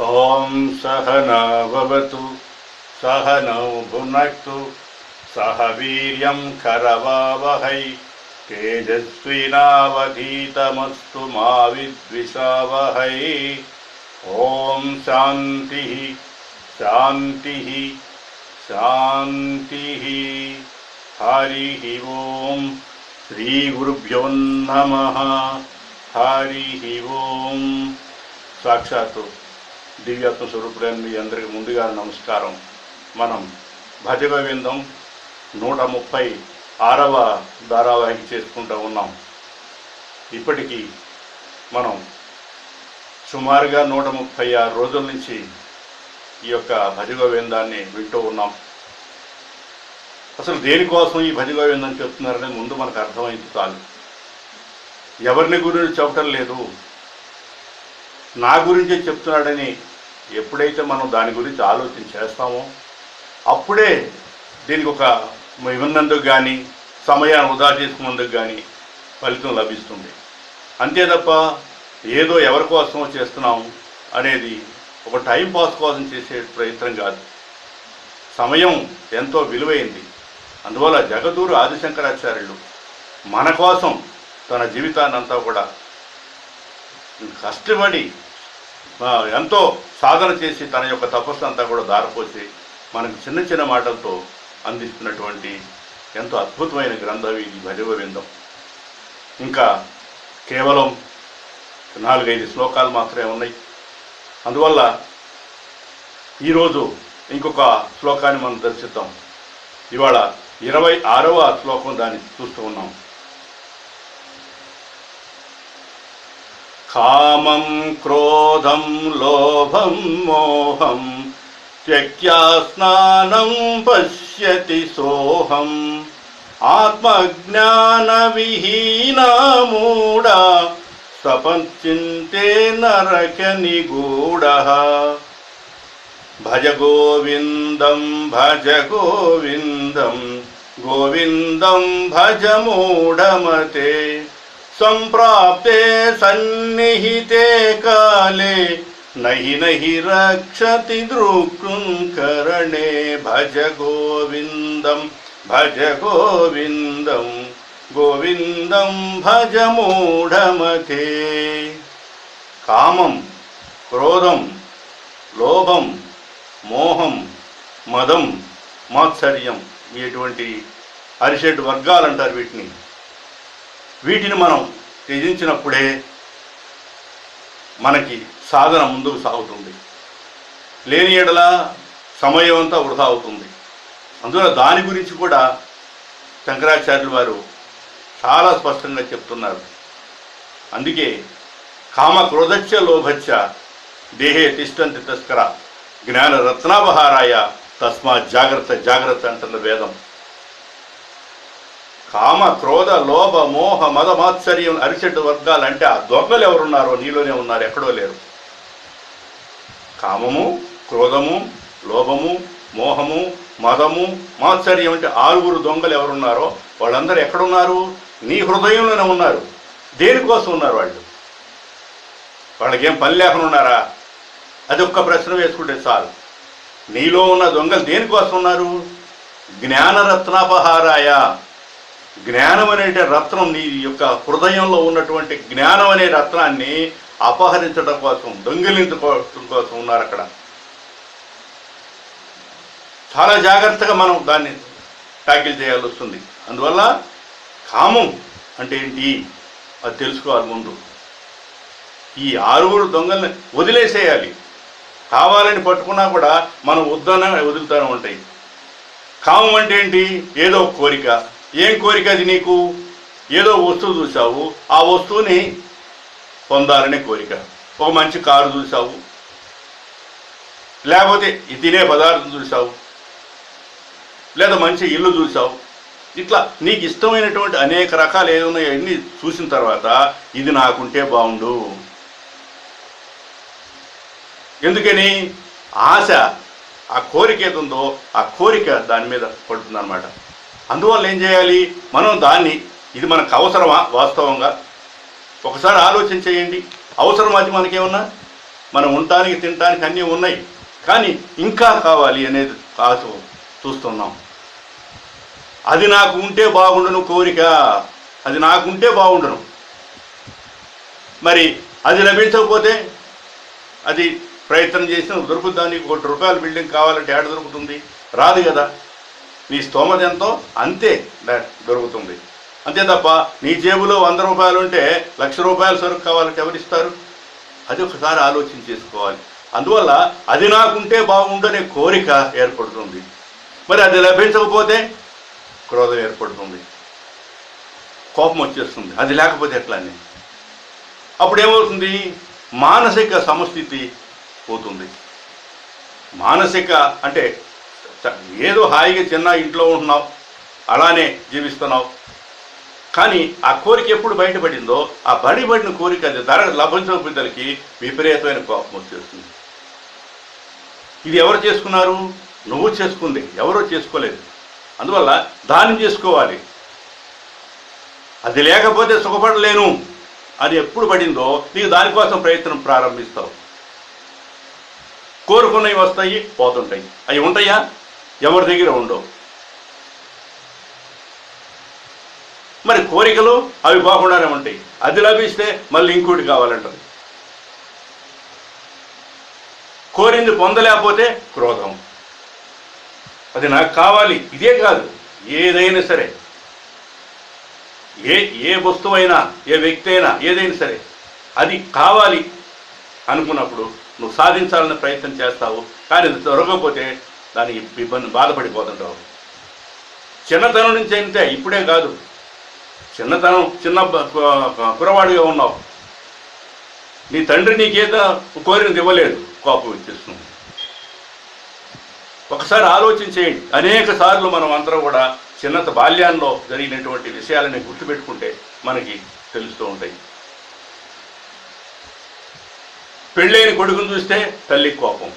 ॐ सहना सहनौ भुनक्तु, सह वीर्यं करवावहै, तेजस्विनावधीतमस्तु मा विद्विषावहै। ॐ शान्तिः शान्तिः शान्तिः। हरिः ॐ श्रीगुरुभ्यो नमः, हरिः ॐ। साक्षात् దివ్యాత్మ స్వరూపుడైన మీ అందరికీ ముందుగా నమస్కారం. మనం భజ గోవిందం నూట ముప్పై ఆరవ ధారావాహిక చేసుకుంటూ ఉన్నాం. ఇప్పటికీ మనం సుమారుగా నూట ముప్పై ఆరు రోజుల నుంచి ఈ యొక్క భజ గోవిందాన్ని వింటూ ఉన్నాం. అసలు దేనికోసం ఈ భజ గోవిందం చెప్తున్నారనే ముందు మనకు అర్థమైంది చాలు. ఎవరిని గురించి చెప్పటం లేదు. నా గురించే చెప్తున్నాడని ఎప్పుడైతే మనం దాని గురించి ఆలోచన చేస్తామో అప్పుడే దీనికి ఒక విన్నందుకు కానీ సమయాన్ని వృధా చేసుకున్నందుకు కానీ ఫలితం లభిస్తుంది. అంతే తప్ప ఏదో ఎవరి కోసమో చేస్తున్నాం అనేది ఒక టైం పాస్ కోసం చేసే ప్రయత్నం కాదు. సమయం ఎంతో విలువైంది. అందువల్ల జగదూరు ఆదిశంకరాచార్యులు మన కోసం తన జీవితాన్నంతా కూడా కష్టపడి ఎంతో సాధన చేసి తన యొక్క తపస్సు అంతా కూడా దారపోసి మనకు చిన్న చిన్న మాటలతో అందిస్తున్నటువంటి ఎంతో అద్భుతమైన గ్రంథం ఇది భజగోవిందం ఇంకా కేవలం నాలుగైదు శ్లోకాలు మాత్రమే ఉన్నాయి. అందువల్ల ఈరోజు ఇంకొక శ్లోకాన్ని మనం దర్శిద్దాం. ఇవాళ ఇరవై ఆరవ శ్లోకం దాన్ని చూస్తూ ఉన్నాం. కామం క్రోధం లోభం మోహం త్యక్త్యా స్నానం పశ్యతి సోహం. ఆత్మజ్ఞానవిహీనమూఢ సపంచింతే నరక నిగూఢ భజ గోవిందం భజ గోవిందం గోవిందం భజ మూఢమతే సంప్రాప్తే సన్నిహితే కాలే నహి నహి రక్షతి దృక్కుంకరణే భజ గోవిందం భజ గోవిందం గోవిందం భజ మూఢమతే. కామం క్రోధం లోభం మోహం మదం మాత్సర్యం ఇటువంటి అరిషడ్ వర్గాలు అంటారు వీటిని. వీటిని మనం త్యజించినప్పుడే మనకి సాధన ముందుకు సాగుతుంది. లేని ఎడల సమయం అంతా వృధా అవుతుంది. అందువల్ల దాని గురించి కూడా శంకరాచార్యులు వారు చాలా స్పష్టంగా చెప్తున్నారు. అందుకే కామ క్రోధచ్చ లోభచ్చ దేహే తిష్టంతి తస్కర జ్ఞాన రత్నాపహారాయ తస్మాత్ జాగ్రత్త జాగ్రత్త అంటున్న వేదం. కామ క్రోధ లోభ మోహ మద మాత్సర్యం అరిచెట్టు వర్గాలు అంటే ఆ దొంగలు ఎవరున్నారో నీలోనే ఉన్నారు ఎక్కడో లేరు. కామము క్రోధము లోభము మోహము మదము మాత్సర్యం అంటే ఆరుగురు దొంగలు ఎవరున్నారో వాళ్ళందరూ ఎక్కడున్నారు? నీ హృదయంలోనే ఉన్నారు. దేనికోసం ఉన్నారు వాళ్ళు? వాళ్ళకేం పని లేకుండా ఉన్నారా అది ఒక్క ప్రశ్న వేసుకుంటే చాలు. నీలో ఉన్న దొంగలు దేనికోసం ఉన్నారు? జ్ఞానరత్నాపహారాయ. జ్ఞానం అనే రత్నం నీ యొక్క హృదయంలో ఉన్నటువంటి జ్ఞానం అనే రత్నాన్ని అపహరించడం కోసం దొంగిలించుకోవడం కోసం ఉన్నారు అక్కడ. చాలా జాగ్రత్తగా మనం దాన్ని ట్యాకిల్ చేయాల్సి వస్తుంది. అందువల్ల కామం అంటే ఏంటి? అది తెలుసుకోవాలి ముందు. ఈ ఆరుగురు దొంగల్ని వదిలేసేయాలి. కావాలని పట్టుకున్నా కూడా మనం వద్దన వదులుతూనే ఉంటాయి. కామం అంటే ఏంటి? ఏదో కోరిక. ఏం కోరిక అది నీకు? ఏదో వస్తువు చూసావు ఆ వస్తువుని పొందాలనే కోరిక. ఒక మంచి కారు చూసావు లేకపోతే తినే పదార్థం చూసావు లేదా మంచి ఇల్లు చూసావు ఇట్లా నీకు ఇష్టమైనటువంటి అనేక రకాలు ఏమున్నాయో అన్ని చూసిన తర్వాత ఇది నాకుంటే బాగుండు. ఎందుకని? ఆశ ఆ కోరిక ఏది ఉందో ఆ కోరిక దాని మీద పడుతుందన్నమాట. అందువల్ల ఏం చేయాలి? మనం దాన్ని ఇది మనకు అవసరమా? వాస్తవంగా. ఒకసారి ఆలోచన చేయండి. అవసరం అది మనకేమన్నా? మనం ఉండటానికి తినటానికి అన్నీ ఉన్నాయి. కానీ ఇంకా కావాలి అనేది ఆశ చూస్తున్నాం. అది నాకు ఉంటే బాగుండును కోరిక. అది నాకు ఉంటే బాగుండును. మరి అది లభించకపోతే అది ప్రయత్నం చేసిన దొరుకుతుందా నీకు? కోటి రూపాయల బిల్డింగ్ కావాలంటే ఏడ దొరుకుతుంది? రాదు కదా. నీ స్తోమత ఎంతో అంతే దొరుకుతుంది. అంతే తప్ప నీ జేబులో వంద రూపాయలు ఉంటే లక్ష రూపాయల సరుకు కావాలంటే ఎవరిస్తారు అది ఒకసారి ఆలోచన చేసుకోవాలి. అందువల్ల అది నాకుంటే బాగుండనే కోరిక ఏర్పడుతుంది. మరి అది లభించకపోతే క్రోధం ఏర్పడుతుంది. కోపం వచ్చేస్తుంది. అది లేకపోతే ఎట్లా అని అప్పుడు ఏమవుతుంది మానసిక సమస్థితి పోతుంది. మానసిక అంటే ఏదో హాయిగా చిన్న ఇంట్లో ఉంటున్నావు. అలానే జీవిస్తున్నావు. కానీ ఆ కోరిక ఎప్పుడు బయటపడిందో ఆ బడిబడిన కోరిక అది ధర లభించకపోతలకి విపరీతమైన కోపం వచ్చేస్తుంది. ఇది ఎవరు చేసుకున్నారు? నువ్వు చేసుకుంది. ఎవరో చేసుకోలేదు. అందువల్ల దానం చేసుకోవాలి. అది లేకపోతే సుఖపడలేను. అది ఎప్పుడు పడిందో నీకు దానికోసం ప్రయత్నం ప్రారంభిస్తావు. కోరుకున్నవి వస్తాయి పోతుంటాయి. అవి ఉంటాయా? ఎవరి దగ్గర ఉండవు. మరి కోరికలు అవి బాగుండానే ఉంటాయి. అది లభిస్తే మళ్ళీ ఇంకోటి కావాలంటది. కోరింది పొందలేకపోతే క్రోధం. అది నాకు కావాలి ఇదే కాదు ఏదైనా సరే. ఏ ఏ వస్తువైనా ఏ వ్యక్తి అయినా ఏదైనా సరే. అది కావాలి అనుకున్నప్పుడు నువ్వు సాధించాలని ప్రయత్నం చేస్తావు కానీ అది దొరకకపోతే దానికి ఇబ్బంది బాధపడిపోతుంటావు. చిన్నతనం నుంచి అంటే ఇప్పుడే కాదు. చిన్నతనం చిన్న కురవాడిగా ఉన్నావు. నీ తండ్రి నీకేదో కోరినది ఇవ్వలేదు కోపం ఇచ్చేస్తుంది ఒకసారి ఆలోచన చేయండి. అనేక సార్లు మనం అందరం కూడా చిన్నత బాల్యాల్లో జరిగినటువంటి విషయాలని గుర్తుపెట్టుకుంటే మనకి తెలుస్తూ ఉంటాయి. పెళ్ళైన కొడుకును చూస్తే తల్లి కోపం.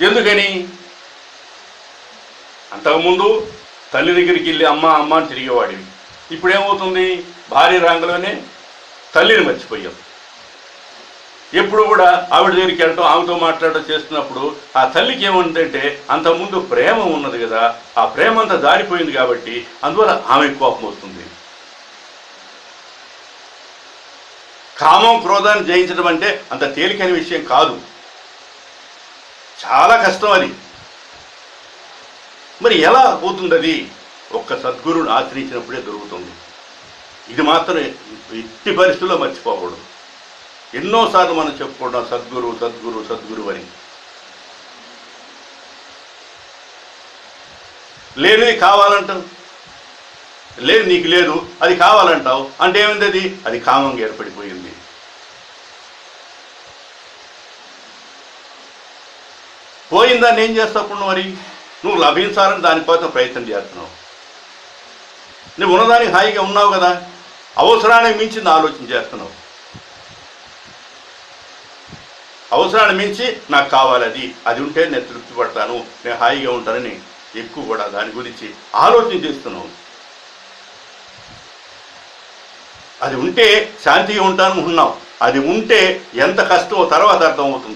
ఎందుకని? అంతకుముందు తల్లి దగ్గరికి వెళ్ళి అమ్మ అమ్మ అని తిరిగేవాడివి. ఇప్పుడేమవుతుంది? భార్య రంగంలోనే తల్లిని మర్చిపోయాం. ఎప్పుడు కూడా ఆవిడ దగ్గరికి వెళ్ళటం ఆమెతో మాట్లాడటం చేస్తున్నప్పుడు ఆ తల్లికి ఏముందంటే అంతకుముందు ప్రేమ ఉన్నది కదా ఆ ప్రేమ అంతా జారిపోయింది కాబట్టి అందువల్ల ఆమె కోపం వస్తుంది. కామం క్రోధాన్ని జయించడం అంటే అంత తేలికైన విషయం కాదు. చాలా కష్టం అది. మరి ఎలా పోతుంది అది ఒక్క సద్గురుని ఆశ్రయించినప్పుడే దొరుకుతుంది. ఇది మాత్రం ఎట్టి పరిస్థితుల్లో మర్చిపోకూడదు. ఎన్నోసార్లు మనం చెప్పుకుంటాం సద్గురు సద్గురు సద్గురు అని. లేనిది కావాలంటావు? లేదు నీకు లేదు అది కావాలంటావు. అంటే ఏమింది అది అది కామంగా ఏర్పడిపోయింది. పోయిందాన్ని ఏం చేస్తావు అప్పుడు మరి? నువ్వు లభించాలని దానికోసం ప్రయత్నం చేస్తున్నావు. నువ్వు ఉన్నదానికి హాయిగా ఉన్నావు కదా. అవసరానికి మించింది ఆలోచన చేస్తున్నావు. అవసరాన్ని మించి నాకు కావాలి అది. అది ఉంటే నేను తృప్తి పడతాను. నేను హాయిగా ఉంటానని ఎక్కువ కూడా దాని గురించి ఆలోచన చేస్తున్నావు. అది ఉంటే శాంతిగా ఉంటాను ఉన్నావు అది ఉంటే ఎంత కష్టమో తర్వాత అర్థమవుతుంది.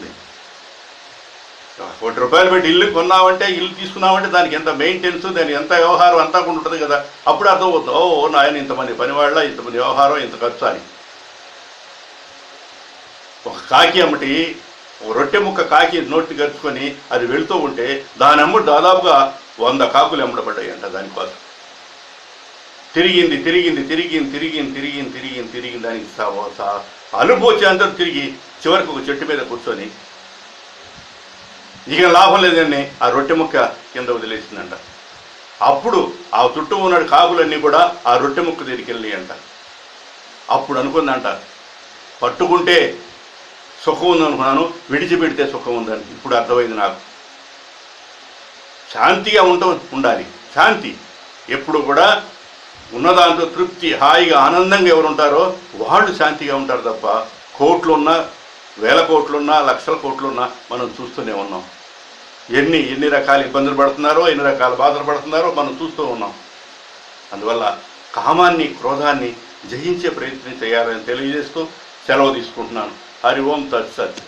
కోటి రూపాయలు పెట్టి ఇల్లు కొన్నామంటే ఇల్లు తీసుకున్నామంటే దానికి ఎంత మెయింటెనెన్స్ దానికి ఎంత వ్యవహారం అంతా కూడా ఉంటుంది కదా. అప్పుడు అర్థమవుతుంది ఓ నాయన ఇంతమంది పనివాళ్ళ ఇంతమంది వ్యవహారం ఇంత ఖర్చు అని. ఒక కాకి అమ్మటి రొట్టె ముక్క కాకి నోటి గరుచుకొని అది వెళుతూ ఉంటే దాని అమ్ముడు దాదాపుగా వంద కాకులు అమ్మడబడ్డాయి అంట దానికోసం. తిరిగింది తిరిగింది తిరిగింది తిరిగింది తిరిగింది తిరిగింది తిరిగింది దానికి సా- సా- అలుపు తిరిగి చివరికి ఒక చెట్టు మీద కూర్చొని ఇక లాభం లేదని ఆ రొట్టె ముక్క కింద వదిలేసిందంట. అప్పుడు ఆ చుట్టూ ఉన్న కాకులన్నీ కూడా ఆ రొట్టె ముక్క దగ్గరికి వెళ్ళి అంట అప్పుడు అనుకుందంట పట్టుకుంటే సుఖం ఉందనుకున్నాను విడిచిపెడితే సుఖం ఉందని. ఇప్పుడు అర్థమైంది నాకు. శాంతిగా ఉంట ఉండాలి. శాంతి. ఎప్పుడు కూడా ఉన్నదాంతో తృప్తి హాయిగా ఆనందంగా ఎవరు ఉంటారో వాళ్ళు శాంతిగా ఉంటారు తప్ప కోట్లున్నా వేల కోట్లున్నా లక్షల కోట్లున్నా మనం చూస్తూనే ఉన్నాం. ఎన్ని ఎన్ని రకాల ఇబ్బందులు పడుతున్నారో ఎన్ని రకాల బాధలు పడుతున్నారో మనం చూస్తూ ఉన్నాం. అందువల్ల కామాన్ని క్రోధాన్ని జయించే ప్రయత్నం చేయాలని తెలియజేస్తూ సెలవు తీసుకుంటున్నాను. హరి ఓం తత్సత్